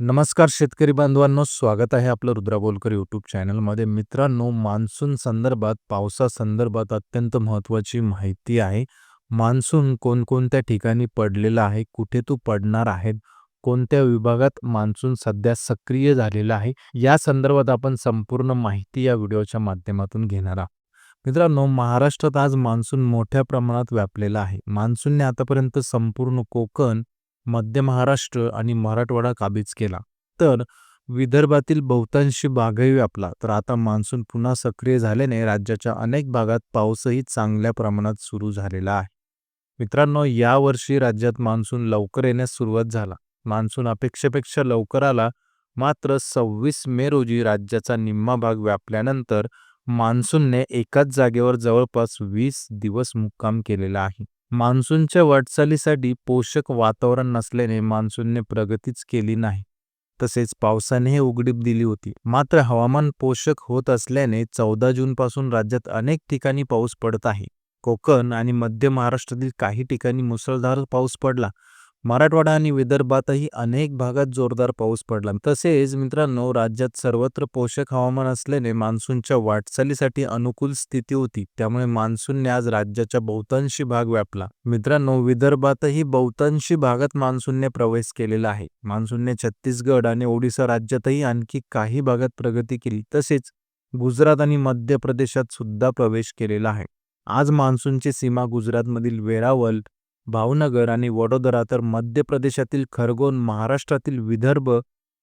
नमस्कार शेतकरी बांधवांनो स्वागत आहे आपलं रुद्राबोलकर यूट्यूब चॅनलमध्ये. मित्रांनो मान्सून संदर्भात पावसासंदर्भात अत्यंत महत्त्वाची माहिती आहे. मान्सून कोणकोणत्या ठिकाणी पडलेला आहे कुठे तो पडणार आहेत कोणत्या विभागात मान्सून सध्या सक्रिय झालेला आहे या संदर्भात आपण संपूर्ण माहिती या व्हिडिओच्या माध्यमातून घेणार आहोत. मित्रांनो महाराष्ट्रात आज मान्सून मोठ्या प्रमाणात व्यापलेला आहे. मान्सूनने आतापर्यंत संपूर्ण कोकण मध्य महाराष्ट्र आणि मराठवाडा काबीज केला. तर विदर्भातील बहुतांशी भागही व्यापला. तर आता मान्सून पुन्हा सक्रिय झाल्याने राज्याच्या अनेक भागात पाऊसही चांगल्या प्रमाणात सुरू झालेला आहे. मित्रांनो यावर्षी राज्यात मान्सून लवकर येण्यास सुरुवात झाला. मान्सून अपेक्षेपेक्षा लवकर आला. मात्र सव्वीस मे रोजी राज्याचा निम्मा भाग व्यापल्यानंतर मान्सूनने एकाच जागेवर जवळपास वीस दिवस मुक्काम केलेला आहे. मान्सूनच्या वाटचालीसाठी पोषक वातावरण नसल्याने मान्सूनने प्रगतीच केली नाही. तसेच पावसानेही उघडीप दिली होती. मात्र हवामान पोषक होत असल्याने चौदा जूनपासून राज्यात अनेक ठिकाणी पाऊस पडत आहे. कोकण आणि मध्य महाराष्ट्रातील काही ठिकाणी मुसळधार पाऊस पडला. मराठवाडा आणि विदर्भातही अनेक भागात जोरदार पाऊस पडला. तसेच मित्रांनो राज्यात सर्वत्र पोषक हवामान असल्याने मान्सूनच्या वाटचालीसाठी अनुकूल स्थिती होती. त्यामुळे मान्सूनने आज राज्याच्या बहुतांशी भाग व्यापला. मित्रांनो विदर्भातही बहुतांशी भागात मान्सूनने प्रवेश केलेला आहे. मान्सूनने छत्तीसगड आणि ओडिसा राज्यातही आणखी काही भागात प्रगती केली. तसेच गुजरात आणि मध्य प्रदेशात सुद्धा प्रवेश केलेला आहे. आज मान्सूनची सीमा गुजरातमधील वेरावल भावनगर आणि वडोदरा तर मध्य प्रदेशातील खरगोन महाराष्ट्रातील विदर्भ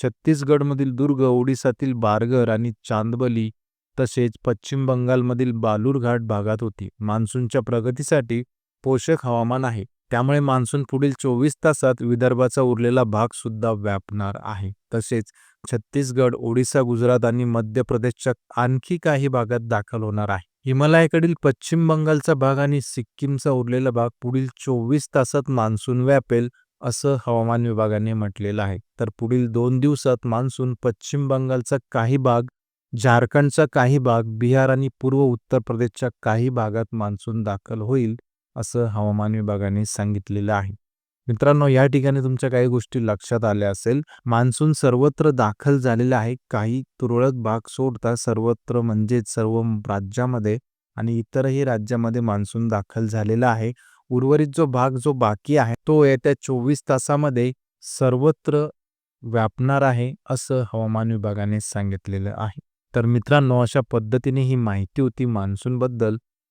छत्तीसगडमधील दुर्ग ओडिसातील बारगर आणि चांदबली तसेच पश्चिम बंगालमधील बालूरघाट भागात होती. मान्सूनच्या प्रगतीसाठी पोषक हवामान आहे. त्यामुळे मान्सून पुढील चोवीस तासात विदर्भाचा उरलेला भाग सुद्धा व्यापणार आहे. तसेच छत्तीसगड ओडिसा गुजरात आणि मध्य प्रदेशच्या आणखी काही भागात दाखल होणार आहे. हिमालयाकडील पश्चिम बंगालचा भाग आणि सिक्कीमचा उरलेला भाग पुढील चोवीस तासात मान्सून व्यापेल असं हवामान विभागाने म्हटलेलं आहे. तर पुढील दोन दिवसात मान्सून पश्चिम बंगालचा काही भाग झारखंडचा काही भाग बिहार आणि पूर्व उत्तर प्रदेशच्या काही भागात मान्सून दाखल होईल असं हवामान विभागाने सांगितलेलं आहे. मित्रांनो या ठिकाणी तुमच्या काही गोष्टी लक्षात आल्या असेल. मान्सून सर्वत्र दाखल झालेला आहे. काही तुरळक भाग सोडता सर्वत्र म्हणजेच सर्व राज्यामध्ये आणि इतरही राज्यामध्ये मान्सून दाखल झालेला आहे. उर्वरित जो भाग जो बाकी आहे तो येत्या चोवीस तासामध्ये सर्वत्र व्यापणार आहे असं हवामान विभागाने सांगितलेलं आहे. तर मित्रांनो अशा पद्धतीने ही माहिती होती मान्सूनबद्दल.